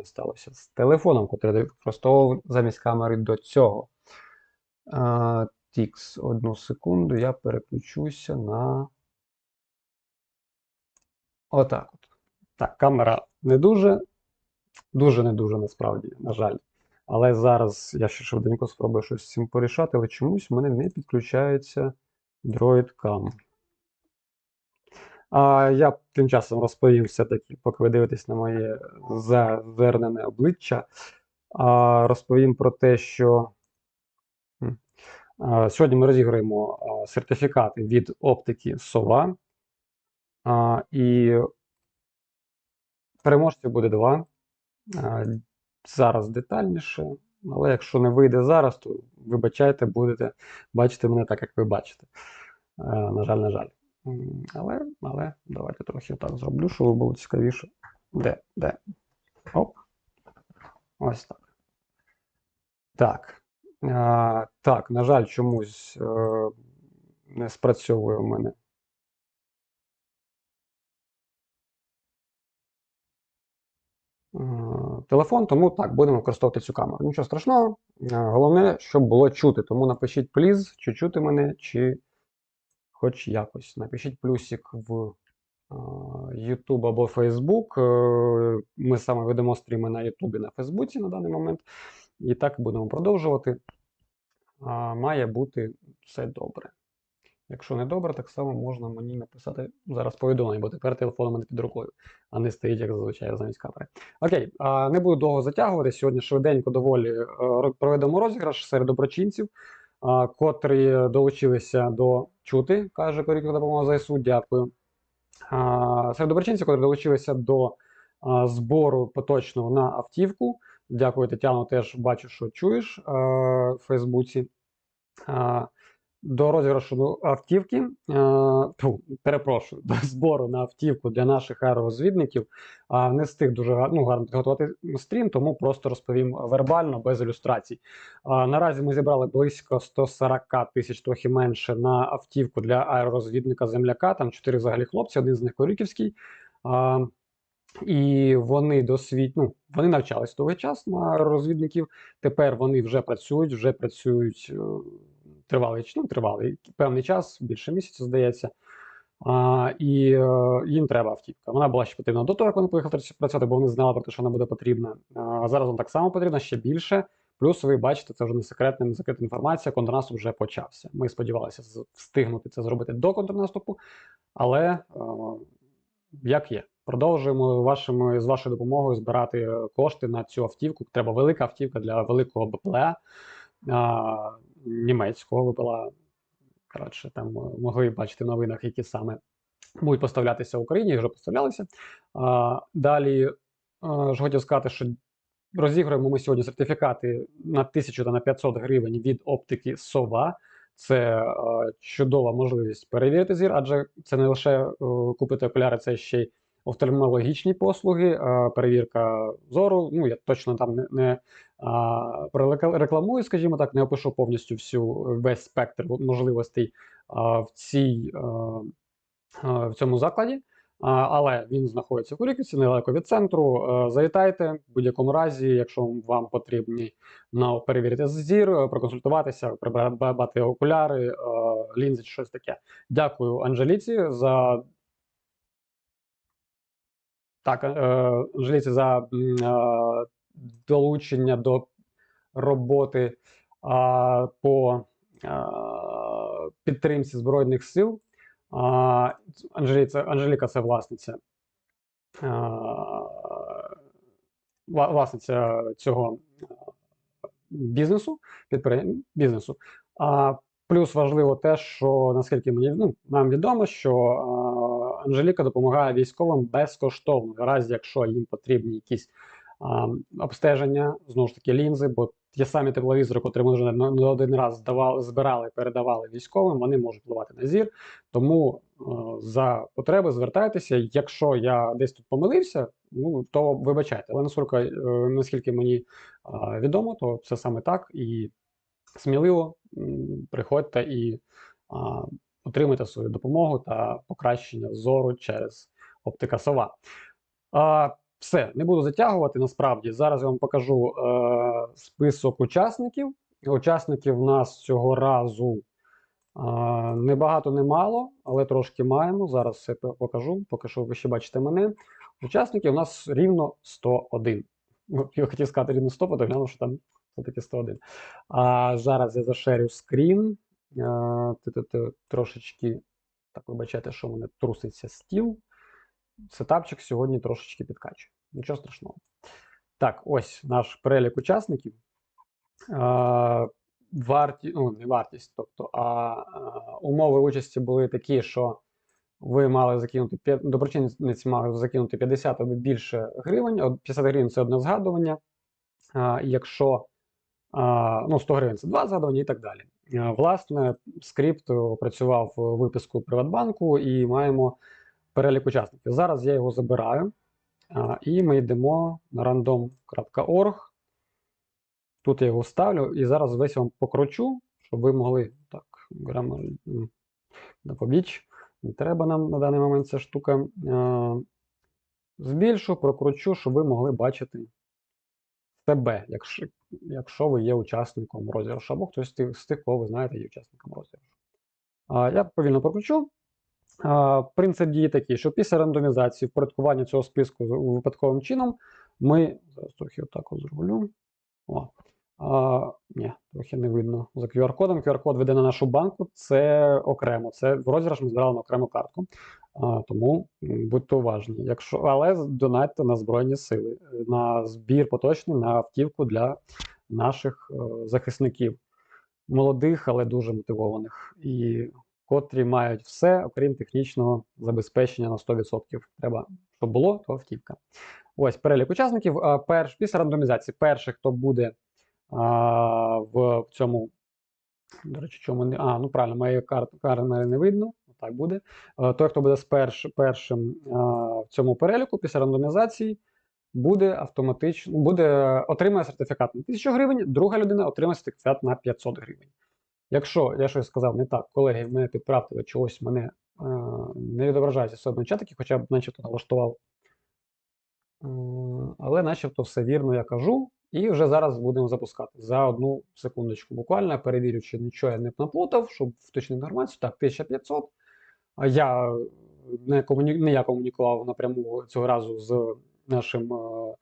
мене сталося з телефоном, який використовував замість камери до цього. Тікс, одну секунду, я переключуся на. Отак от. Так, камера не дуже, дуже не дуже насправді, на жаль. Але зараз я ще швиденько спробую щось з цим порішати, але чомусь в мене не підключається Droid Cam. А я тим часом розповім все-таки, поки ви дивитесь на моє завернене обличчя. А, Розповім про те, що сьогодні ми розіграємо сертифікати від оптики Сова. І переможців буде два. Зараз детальніше. Але якщо не вийде зараз, то вибачайте, будете бачити мене так, як ви бачите. На жаль, на жаль. Але але давайте трохи так зроблю, щоб було цікавіше. Де? Де? Оп. Ось так. Так. А, Так, на жаль, чомусь е, не спрацьовує у мене. Телефон, тому так, будемо використовувати цю камеру. Нічого страшного. Головне, щоб було чути. Тому напишіть, пліз, чи чути мене, чи хоч якось. Напишіть плюсик в YouTube або Facebook. Е, ми саме ведемо стріми на YouTube і на Фейсбуці на даний момент. І так будемо продовжувати. Має бути все добре. Якщо не добре, так само можна мені написати зараз повідомлення, бо тепер телефон у мене під рукою, а не стоїть, як зазвичай замість камери. Окей, не буду довго затягувати. Сьогодні швиденько доволі е, проведемо розіграш серед доброчинців котрі долучилися до чути, каже корікна допомога ЗСУ. Дякую. Серед доброчинців, котрі долучилися до збору поточного на автівку. Дякую, Тетяно. Теж бачу, що чуєш в Фейсбуці до розіграшу автівки, е, ту, перепрошую, до збору на автівку для наших аеророзвідників. А не встиг дуже ну, гарно підготувати стрім, тому просто розповім вербально, без ілюстрацій. А, Наразі ми зібрали близько 140 тисяч, трохи менше на автівку для аеророзвідника земляка. Там чотири взагалі хлопці, один з них Корюківський. А, і вони досвід... ну, вони навчались довгий час на розвідників. Тепер вони вже працюють, вже працюють е, тривалий ну, тривалий певний час, більше місяця, здається. А, І е, їм треба автівка. Вона була ще потрібна до того, як вони поїхали працювати, бо вони знали про те, що вона буде потрібна. А зараз вона так само потрібна, ще більше. Плюс ви бачите, це вже не секретна, не закрита інформація. Контрнаступ вже почався. Ми сподівалися встигнути це зробити до контрнаступу, але е, як є. Продовжуємо вашими з вашою допомогою збирати кошти на цю автівку. Треба велика автівка для великого БПЛА німецького БПЛА. Коротше, там могли бачити в новинах, які саме будуть поставлятися в Україні, вже поставлялися. А, Далі а, ж хотів сказати, що розіграємо ми сьогодні сертифікати на 1000 та на 500 гривень від оптики Сова. Це а, чудова можливість перевірити зір, адже це не лише а, купити окуляри, це ще й офтальмологічні послуги, перевірка зору. Ну я точно там не не рекламую, скажімо так, не опишу повністю всю весь спектр можливостей в цій в цьому закладі. Але він знаходиться в Куріківці, недалеко від центру. Завітайте в будь-якому разі, якщо вам потрібні перевірити зір, проконсультуватися, прибрати окуляри, лінзи чи щось таке. Дякую Анжеліці за так, е, Анжеліці, за е, долучення до роботи по підтримці Збройних сил. Анжеліка, це власниця власниця цього бізнесу, бізнесу. А плюс важливо те, що наскільки мені ну, нам відомо, що Анжеліка допомагає військовим безкоштовно, в разі якщо їм потрібні якісь а, обстеження, знову ж таки, лінзи, бо ті самі тепловізори, котрі ми вже не один раз здавали, збирали, передавали військовим, вони можуть впливати на зір. Тому а, за потреби звертайтеся. Якщо я десь тут помилився, ну то вибачайте. Але наскільки, е, наскільки мені а, відомо, то це саме так і сміливо приходьте і. А, отримати свою допомогу та покращення зору через оптика сова. А, все, не буду затягувати. Насправді зараз я вам покажу е, список учасників. Учасників нас цього разу е, не багато, не мало, але трошки маємо. Зараз все покажу, поки що ви ще бачите мене. Учасників у нас рівно 101. Ну, Я хотів сказати рівно 100, потім глянув, що там все-таки 101. А зараз я зашерю скрін. Ти-ти-ти, Трошечки, так вибачайте, що в мене труситься стіл. Сетапчик сьогодні трошечки підкачує. Нічого страшного. Так, ось наш перелік учасників. Е, варті, ну, не вартість, тобто, а, е, умови участі були такі, що ви мали закинути доброчинець мав закинути 50 або більше гривень. 50 гривень це одне згадування. Якщо ну, 100 гривень це два згадування і так далі. Власне, скрипт опрацював виписку Приватбанку і маємо перелік учасників. Зараз я його забираю, і ми йдемо на random.org. Тут я його ставлю і зараз весь вам покручу, щоб ви могли. Так, на побіч. Не треба нам на даний момент ця штука. Е, збільшу, прокручу, щоб ви могли бачити себе, якщо, якщо ви є учасником розіграшу, або хтось з тих, з тих, кого ви знаєте, є учасником розіграшу. Я повільно прокручу. Принцип дії такий, що після рандомізації впорядкування цього списку випадковим чином ми. Зараз трохи отак от зроблю. О. А, ні, трохи не видно. За QR-кодом. QR-код веде на нашу банку. Це окремо. Це в розіграш ми збирали на окрему картку. А, тому будьте уважні. Якщо, але донатьте на Збройні Сили, на збір поточний на автівку для наших е, захисників, молодих, але дуже мотивованих, і котрі мають все, окрім технічного забезпечення на 100%. Треба, щоб було, то автівка. Ось перелік учасників. Перш, після рандомізації, перший, хто буде а, в цьому. До речі, чому не. А, ну правильно, моєї карти не видно. Так буде. Е, Той, хто буде перш, першим а, в цьому переліку після рандомізації, буде автоматично буде, отримає сертифікат на 1000 гривень, друга людина отримає сертифікат на 500 гривень. Якщо я щось сказав не так, колеги, мене підправте, ви чогось мене е, не відображається все одно чатики, хоча б начебто налаштував. Е, але начебто все вірно я кажу. І вже зараз будемо запускати за одну секундочку. Буквально перевірю, чи нічого я не наплутав, щоб вточнити інформацію. Так, 1500. А я не, комуні... не я комунікував напряму цього разу з нашим е,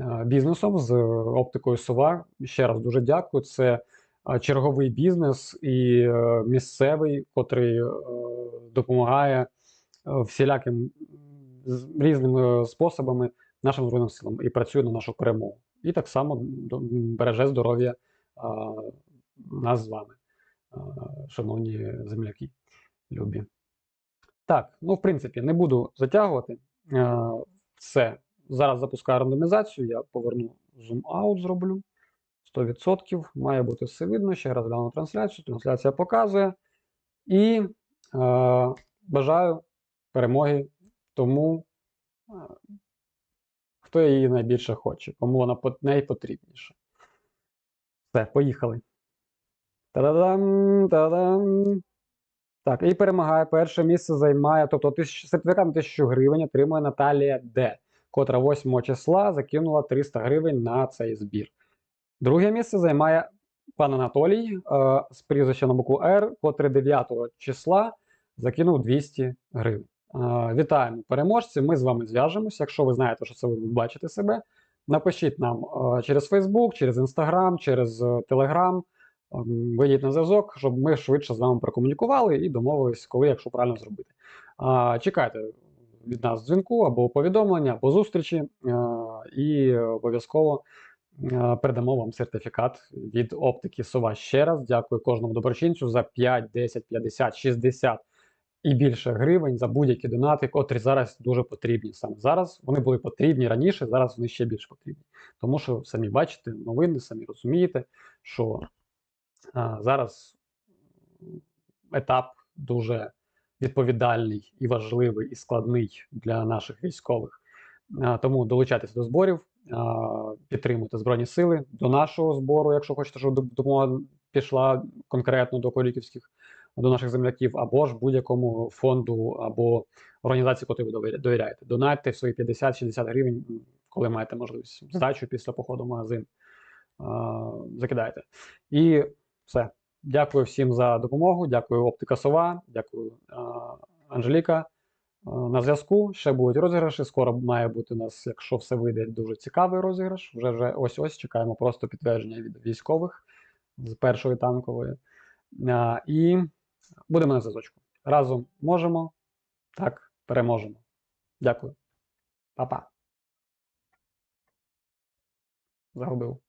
е, бізнесом, з оптикою Сова. Ще раз дуже дякую. Це е, черговий бізнес і місцевий, котрий допомагає всіляким різними способами нашим Збройним силам і працює на нашу перемогу. І так само береже здоров'я нас з вами, шановні земляки, любі. Так, ну в принципі, не буду затягувати. Все. Зараз запускаю рандомізацію, я поверну зум аут зроблю. 100%. Має бути все видно. Ще раз гляну трансляцію. Трансляція показує. І е, бажаю перемоги тому, хто її найбільше хоче, кому вона пот- найпотрібніша. Все, поїхали. Та-да-дам, та-дам. Так, і перемагає. Перше місце займає, тобто сертифікат на 1000 гривень отримує Наталія Д, котра 8 числа закинула 300 гривень на цей збір. Друге місце займає пан Анатолій е, з прізвища на букву Р, котрий 9 числа закинув 200 гривень. Е, вітаємо переможців. Ми з вами зв'яжемося. Якщо ви знаєте, що це ви бачите себе, напишіть нам е, через Facebook, через Instagram, через е. Ем, Вийдіть на зв'язок, щоб ми швидше з вами прокомунікували і домовились, коли, якщо правильно зробити. Чекайте від нас дзвінку або повідомлення, або зустрічі, е, і обов'язково е, передамо вам сертифікат від оптики Сова. Ще раз дякую кожному доброчинцю за 5, 10, 50, 60 і більше гривень за будь-які донати, котрі зараз дуже потрібні. Саме зараз вони були потрібні раніше, зараз вони ще більш потрібні. Тому що самі бачите новини, самі розумієте, що а, зараз етап дуже відповідальний і важливий і складний для наших військових. А, Тому долучайтеся до зборів, а, підтримуйте Збройні Сили до нашого збору, якщо хочете, щоб доп- допомога пішла конкретно до коліківських, до наших земляків, або ж будь-якому фонду або організації, котрій ви довіря- довіряєте. Донатьте свої 50-60 гривень, коли маєте можливість здачу після походу в магазин. Закидайте. І все. Дякую всім за допомогу. Дякую Оптика Сова, дякую Анжеліка. На зв'язку ще будуть розіграші. Скоро має бути у нас, якщо все вийде, дуже цікавий розіграш. Вже вже ось ось чекаємо просто підтвердження від військових з першої танкової. І будемо на зв'язочку. Разом можемо, так, переможемо. Дякую. Па-па. Загубив.